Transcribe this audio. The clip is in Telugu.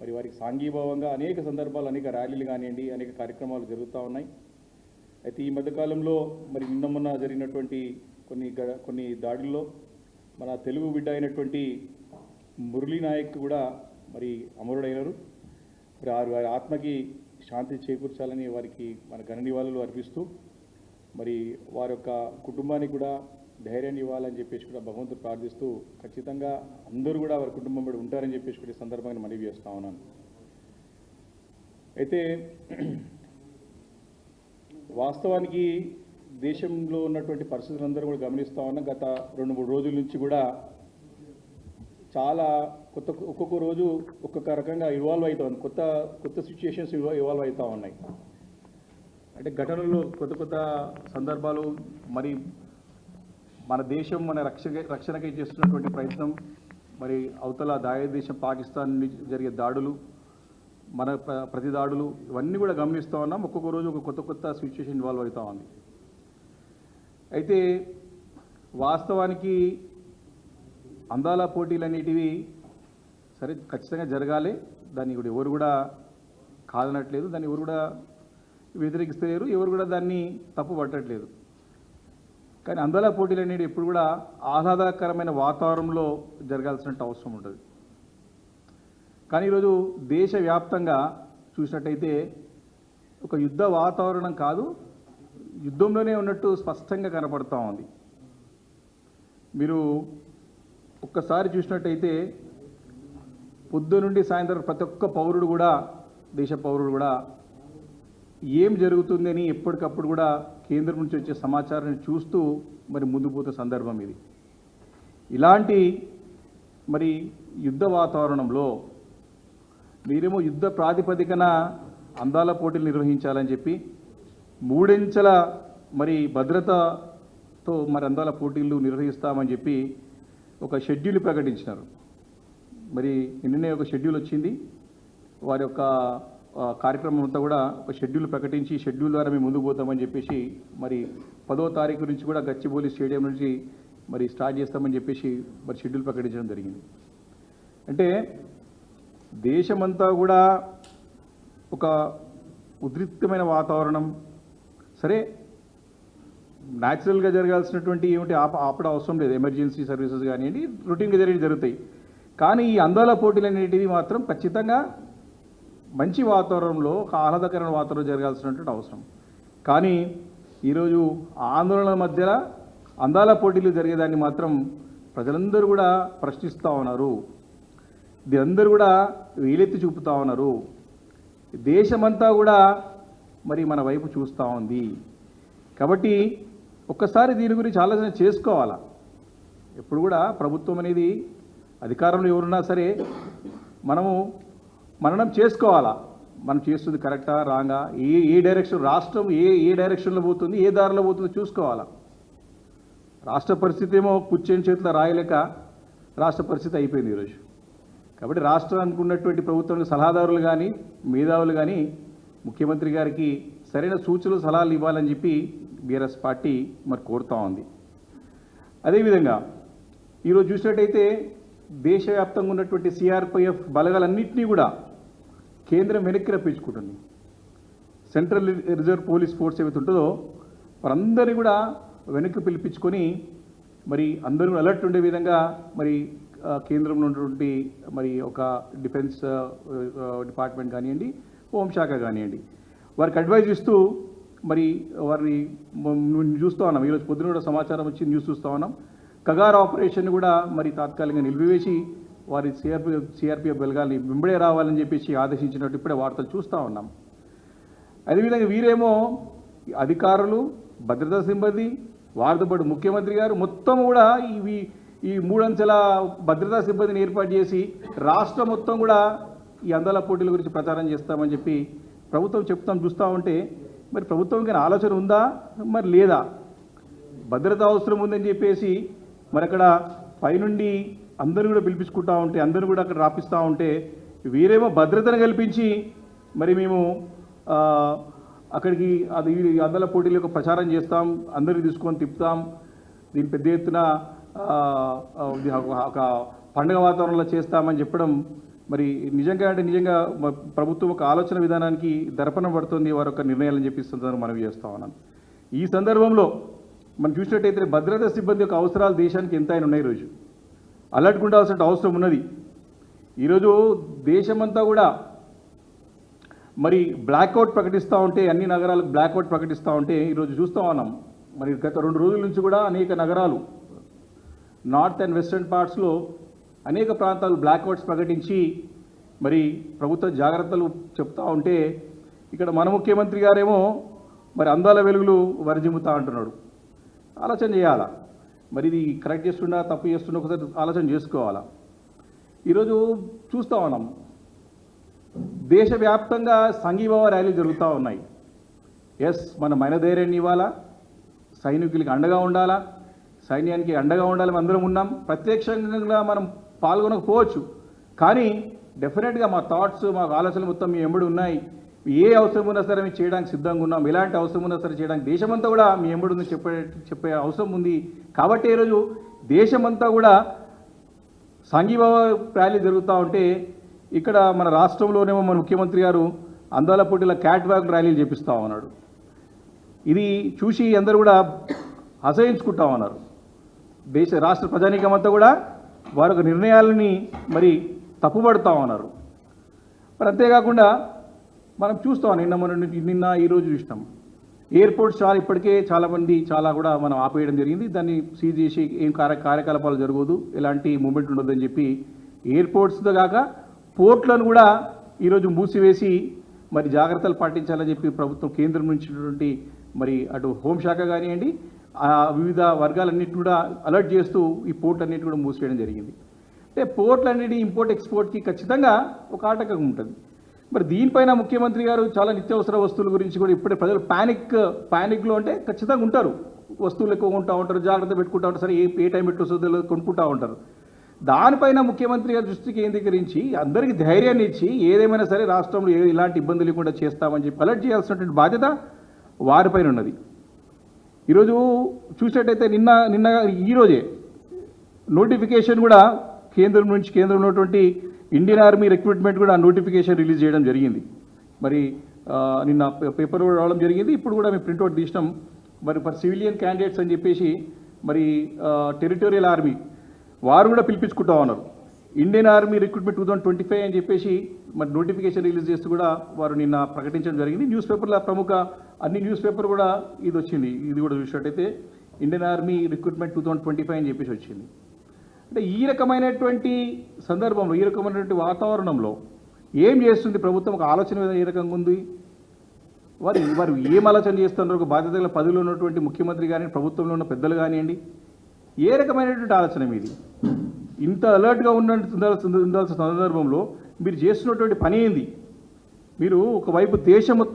మరి వారికి సాంఘీభావంగా అనేక సందర్భాలు అనేక ర్యాలీలు కానివ్వండి అనేక కార్యక్రమాలు జరుగుతూ ఉన్నాయి. అయితే ఈ మధ్యకాలంలో మరి నిన్న మొన్న జరిగినటువంటి కొన్ని గ- కొన్ని దాడుల్లో మన తెలుగు బిడ్డ అయినటువంటి మురళీ నాయక్ కూడా మరి అమరుడైనారు. మరి వారి వారి ఆత్మకి శాంతి చేకూర్చాలని వారికి మన ఘన నివాళులు అర్పిస్తూ మరి వారి యొక్క కుటుంబానికి కూడా ధైర్యాన్ని ఇవ్వాలని చెప్పేసి కూడా భగవంతుడు ప్రార్థిస్తూ ఖచ్చితంగా అందరూ కూడా వారి కుటుంబం కూడా ఉంటారని చెప్పేసి కూడా ఈ సందర్భంగా మనవి చేస్తా ఉన్నాను. అయితే వాస్తవానికి దేశంలో ఉన్నటువంటి పరిస్థితులందరూ కూడా గమనిస్తూ ఉన్నాం. గత రెండు మూడు రోజుల నుంచి కూడా చాలా కొత్త ఒక్కొక్క రోజు ఒక్కొక్క రకంగా ఇవాల్వ్ అవుతా ఉంది. కొత్త కొత్త సిచ్యుయేషన్స్ ఇవాల్వ్ అవుతూ ఉన్నాయి. అంటే ఘటనలు కొత్త కొత్త సందర్భాలు మరి మన దేశం మన రక్షణ రక్షణకై చేస్తున్నటువంటి ప్రయత్నం మరి అవతల దాయ దేశం పాకిస్తాన్ నుంచి జరిగే దాడులు మన ప్రతి దాడులు ఇవన్నీ కూడా గమనిస్తూ ఉన్నాం. ఒక్కొక్క రోజు ఒక కొత్త కొత్త సిచ్యువేషన్ ఇన్వాల్వ్ అవుతూ ఉంది. అయితే వాస్తవానికి అందాల పోటీలు అనేటివి సరే ఖచ్చితంగా జరగాలి. దాన్ని కూడా ఎవరు కూడా కాదనట్లేదు. దాన్ని ఎవరు కూడా వ్యతిరేకిస్తలేరు. ఎవరు కూడా దాన్ని తప్పు పట్టట్లేదు కానీ అందాల పోటీలు అనేవి ఎప్పుడు కూడా ఆహ్లాదకరమైన వాతావరణంలో జరగాల్సిన అవసరం ఉంటుంది కానీ ఈరోజు దేశవ్యాప్తంగా చూసినట్టయితే ఒక యుద్ధ వాతావరణం కాదు యుద్ధంలోనే ఉన్నట్టు స్పష్టంగా కనపడతా ఉంది. మీరు ఒక్కసారి చూసినట్టయితే పొద్దు నుండి సాయంత్రం ప్రతి ఒక్క పౌరుడు కూడా దేశ పౌరుడు కూడా ఏం జరుగుతుందని ఎప్పటికప్పుడు కూడా కేంద్రం నుంచి వచ్చే సమాచారాన్ని చూస్తూ మరి ముందు సందర్భం ఇది. ఇలాంటి మరి యుద్ధ వాతావరణంలో మీరేమో యుద్ధ ప్రాతిపదికన అందాల పోటీలు నిర్వహించాలని చెప్పి మూడించెల మరి భద్రతతో మరి అందాల పోటీలు నిర్వహిస్తామని చెప్పి ఒక షెడ్యూల్ ప్రకటించినారు. మరి నిన్ననే ఒక షెడ్యూల్ వచ్చింది. వారి యొక్క కార్యక్రమం అంతా కూడా ఒక షెడ్యూల్ ప్రకటించి షెడ్యూల్ ద్వారా మేము ముందుకు పోతామని చెప్పేసి మరి పదో తారీఖు నుంచి కూడా గచ్చిబౌలి స్టేడియం నుంచి మరి స్టార్ట్ చేస్తామని చెప్పేసి మరి షెడ్యూల్ ప్రకటించడం జరిగింది. అంటే దేశమంతా కూడా ఒక ఉద్రిక్తమైన వాతావరణం. సరే న్యాచురల్గా జరగాల్సినటువంటి ఏమిటి ఆప ఆపడం అవసరం లేదు. ఎమర్జెన్సీ సర్వీసెస్ కానివ్వండి రొటీన్గా జరిగి జరుగుతాయి. కానీ ఈ అందాల పోటీలు అనేటివి మాత్రం ఖచ్చితంగా మంచి వాతావరణంలో ఒక ఆహ్లాదకరమైన వాతావరణం జరగాల్సినటువంటి అవసరం. కానీ ఈరోజు ఆందోళనల మధ్యలో అందాల పోటీలు జరిగేదాన్ని మాత్రం ప్రజలందరూ కూడా ప్రశ్నిస్తూ ఉన్నారు. అందరూ కూడా వేలెత్తి చూపుతా ఉన్నారు. దేశమంతా కూడా మరి మన వైపు చూస్తూ ఉంది. కాబట్టి ఒక్కసారి దీని గురించి ఆలోచన చేసుకోవాలా? ఎప్పుడు కూడా ప్రభుత్వం అనేది అధికారంలో ఎవరున్నా సరే మనము మననం చేసుకోవాలా? మనం చేస్తుంది కరెక్టా? రాంగా? ఏ ఏ డైరెక్షన్? రాష్ట్రం ఏ ఏ డైరెక్షన్లో పోతుంది? ఏ దారిలో పోతుందో? చూసుకోవాలా. రాష్ట్ర పరిస్థితి ఏమో కూర్చొని చేతిలో రాయలేక రాష్ట్ర పరిస్థితి అయిపోయింది ఈరోజు. కాబట్టి రాష్ట్రానికి ఉన్నటువంటి ప్రభుత్వం సలహాదారులు కానీ మేధావులు కానీ ముఖ్యమంత్రి గారికి సరైన సూచనలు సలహాలు ఇవ్వాలని చెప్పి బీఆర్ఎస్ పార్టీ మరి కోరుతూ ఉంది. అదేవిధంగా ఈరోజు చూసినట్టయితే దేశవ్యాప్తంగా ఉన్నటువంటి సిఆర్పిఎఫ్ బలగాలన్నింటినీ కూడా కేంద్రం వెనక్కి రప్పించుకుంటుంది. సెంట్రల్ రిజర్వ్ పోలీస్ ఫోర్స్ ఏవైతే ఉంటుందో వారందరినీ కూడా వెనక్కి పిలిపించుకొని మరి అందరూ అలర్ట్ ఉండే విధంగా మరి కేంద్రంలో ఉన్నటువంటి మరి ఒక డిఫెన్స్ డిపార్ట్మెంట్ కానివ్వండి హోంశాఖ కానివ్వండి వారికి అడ్వైజ్ ఇస్తూ మరి వారిని చూస్తూ ఉన్నాం. ఈరోజు పొద్దున కూడా సమాచారం వచ్చి న్యూస్ చూస్తూ ఉన్నాం. కగార్ ఆపరేషన్ కూడా మరి తాత్కాలికంగా నిలిపివేసి వారి సిఆర్పి సిఆర్పిఎఫ్ బెలగాల్ని వెంబడే రావాలని చెప్పేసి ఆదేశించినట్టు ఇప్పుడే వార్తలు చూస్తూ ఉన్నాం. అదేవిధంగా వీరేమో అధికారులు భద్రతా సిబ్బంది వారితో పాటు ముఖ్యమంత్రి గారు మొత్తం కూడా ఇవి ఈ మూడంచెల భద్రతా సిబ్బందిని ఏర్పాటు చేసి రాష్ట్రం మొత్తం కూడా ఈ అందాల పోటీల గురించి ప్రచారం చేస్తామని చెప్పి ప్రభుత్వం చెప్తాం చూస్తూ ఉంటే మరి ప్రభుత్వంకి ఆలోచన ఉందా? మరి లేదా? భద్రత అవసరం ఉందని చెప్పేసి మరి అక్కడ పైనుండి అందరూ కూడా పిలిపించుకుంటా ఉంటే అందరూ కూడా అక్కడ రాపిస్తూ ఉంటే వీరేమో భద్రతను కల్పించి మరి మేము అక్కడికి అది అందల పోటీల యొక్క ప్రచారం చేస్తాం అందరిని తీసుకొని తిప్పుతాం. దీని పెద్ద ఎత్తున ఒక- పండుగ వాతావరణంలో చేస్తామని చెప్పడం మరి నిజంగా అంటే నిజంగా ప్రభుత్వం ఒక ఆలోచన విధానానికి దర్పణం పడుతుంది వారి యొక్క నిర్ణయాలను చెప్పిస్తుందని మనం చేస్తా ఉన్నాను. ఈ సందర్భంలో మనం చూసినట్టయితే భద్రతా సిబ్బంది యొక్క అవసరాలు దేశానికి ఎంత అయినా ఉన్నాయి ఈరోజు. అలర్ట్ ఉండాల్సిన అవసరం ఉన్నది. ఈరోజు దేశమంతా కూడా మరి బ్లాక్అవుట్ ప్రకటిస్తూ ఉంటే అన్ని నగరాలకు బ్లాక్అవుట్ ప్రకటిస్తూ ఉంటే ఈరోజు చూస్తూ ఉన్నాం. మరి గత రెండు రోజుల నుంచి కూడా అనేక నగరాలు నార్త్ అండ్ వెస్టర్న్ పార్ట్స్లో అనేక ప్రాంతాలు బ్లాక్అవుట్స్ ప్రకటించి మరి ప్రభుత్వ జాగ్రత్తలు చెప్తా ఉంటే ఇక్కడ మన ముఖ్యమంత్రి గారేమో మరి అందాల వెలుగులు వరజిమ్ముతా అంటున్నాడు. ఆలోచన చేయాలా? మరి ఇది కరెక్ట్ చేస్తుండా తప్పు చేస్తున్నా ఒకసారి ఆలోచన చేసుకోవాలా? ఈరోజు చూస్తూ ఉన్నాం. దేశవ్యాప్తంగా సంఘీభావ ర్యాలీలు జరుగుతూ ఉన్నాయి. ఎస్ మన మైనధైర్యాన్ని ఇవ్వాలా? సైనికులకి అండగా ఉండాలా? సైన్యానికి అండగా ఉండాలి అందరం ఉన్నాం. ప్రత్యక్షంగా మనం పాల్గొనకపోవచ్చు. కానీ డెఫినెట్గా మా థాట్స్ మా ఆలోచనలు మొత్తం మీ ఎంబడి ఉన్నాయి. ఏ అవసరం ఉన్నా సరే మేము చేయడానికి సిద్ధంగా ఉన్నాం. ఎలాంటి అవసరం ఉన్నా సరే చేయడానికి దేశమంతా కూడా మీ ఎంబడుందని చెప్పే చెప్పే అవసరం ఉంది. కాబట్టి ఈరోజు దేశమంతా కూడా సంఘీభావ ర్యాలీ జరుగుతూ ఉంటే ఇక్కడ మన రాష్ట్రంలోనేమో మన ముఖ్యమంత్రి గారు అందాల పోటీల క్యాట్ వాక్ ర్యాలీలు చేపిస్తూ ఉన్నాడు. ఇది చూసి అందరూ కూడా అసహించుకుంటా ఉన్నారు. దేశ రాష్ట్ర ప్రజానీకం అంతా కూడా వారి యొక్క నిర్ణయాలని మరి తప్పుపడుతూ ఉన్నారు. మరి అంతేకాకుండా మనం చూస్తాం నిన్న మన నిన్న ఈరోజు చూసినాం ఎయిర్పోర్ట్స్ చాలా ఇప్పటికే చాలామంది చాలా కూడా మనం ఆపేయడం జరిగింది. దాన్ని సీజ్ చేసి ఏం కార్య కార్యకలాపాలు జరగదు ఎలాంటి మూమెంట్ ఉండదని చెప్పి ఎయిర్పోర్ట్స్తో కాక పోర్ట్లను కూడా ఈరోజు మూసివేసి మరి జాగ్రత్తలు పాటించాలని చెప్పి ప్రభుత్వం కేంద్రం నుంచి మరి అటు హోంశాఖ కానివ్వండి ఆ వివిధ వర్గాలన్నిటి కూడా అలర్ట్ చేస్తూ ఈ పోర్ట్లన్నిటి కూడా మూసివేయడం జరిగింది. అంటే పోర్ట్లు ఇంపోర్ట్ ఎక్స్పోర్ట్కి ఖచ్చితంగా ఒక ఆటకం ఉంటుంది. మరి దీనిపైన ముఖ్యమంత్రి గారు చాలా నిత్యావసర వస్తువుల గురించి కూడా ఇప్పుడే ప్రజలు ప్యానిక్ ప్యానిక్లో అంటే ఖచ్చితంగా ఉంటారు. వస్తువులు ఎక్కువ కొంటూ ఉంటారు జాగ్రత్త పెట్టుకుంటా ఉంటారు సరే ఏ ఏ టైం పెట్టు వస్తుందో కొనుక్కుంటూ ఉంటారు. దానిపైన ముఖ్యమంత్రి గారి దృష్టి కేంద్రీకరించి అందరికీ ధైర్యాన్ని ఇచ్చి ఏదేమైనా సరే రాష్ట్రంలో ఏ ఇలాంటి ఇబ్బంది లేకుండా చేస్తామని చెప్పి అలర్ట్ చేయాల్సినటువంటి బాధ్యత వారిపైన ఉన్నది. ఈరోజు చూసినట్టయితే నిన్న నిన్న ఈరోజే నోటిఫికేషన్ కూడా కేంద్రం నుంచి కేంద్రంలో ఉన్నటువంటి ఇండియన్ ఆర్మీ రిక్రూట్మెంట్ కూడా నోటిఫికేషన్ రిలీజ్ చేయడం జరిగింది. మరి నిన్న పే- పేపర్ కూడా రావడం జరిగింది. ఇప్పుడు కూడా మేము ప్రింట్అవుట్ తీసినాం. మరి ఫర్ సివిలియన్ క్యాండిడేట్స్ అని చెప్పేసి మరి టెరిటోరియల్ ఆర్మీ వారు కూడా పిలిపించుకుంటా ఉన్నారు. Indian army recruitment two thousand twenty five అని చెప్పేసి మరి నోటిఫికేషన్ రిలీజ్ చేస్తూ కూడా వారు నిన్న ప్రకటించడం జరిగింది. న్యూస్ పేపర్ల ప్రముఖ అన్ని న్యూస్ పేపర్ కూడా ఇది వచ్చింది. ఇది కూడా చూసినట్టయితే Indian army recruitment two thousand twenty five అని చెప్పేసి వచ్చింది. అంటే ఈ రకమైనటువంటి సందర్భంలో ఈ రకమైనటువంటి వాతావరణంలో ఏం చేస్తుంది ప్రభుత్వం? ఒక ఆలోచన విధానం ఏ రకంగా ఉంది? వారు వారు ఏం ఆలోచన చేస్తున్నారు? ఒక బాధ్యత పదవిలో ఉన్నటువంటి ముఖ్యమంత్రి కానీ ప్రభుత్వంలో ఉన్న పెద్దలు కానివ్వండి ఏ రకమైనటువంటి ఆలోచన మీది? ఇంత అలర్ట్గా ఉన్న ఉండాల్సిన సందర్భంలో మీరు చేస్తున్నటువంటి పని ఏంది? మీరు ఒకవైపు దేశం మొత్తం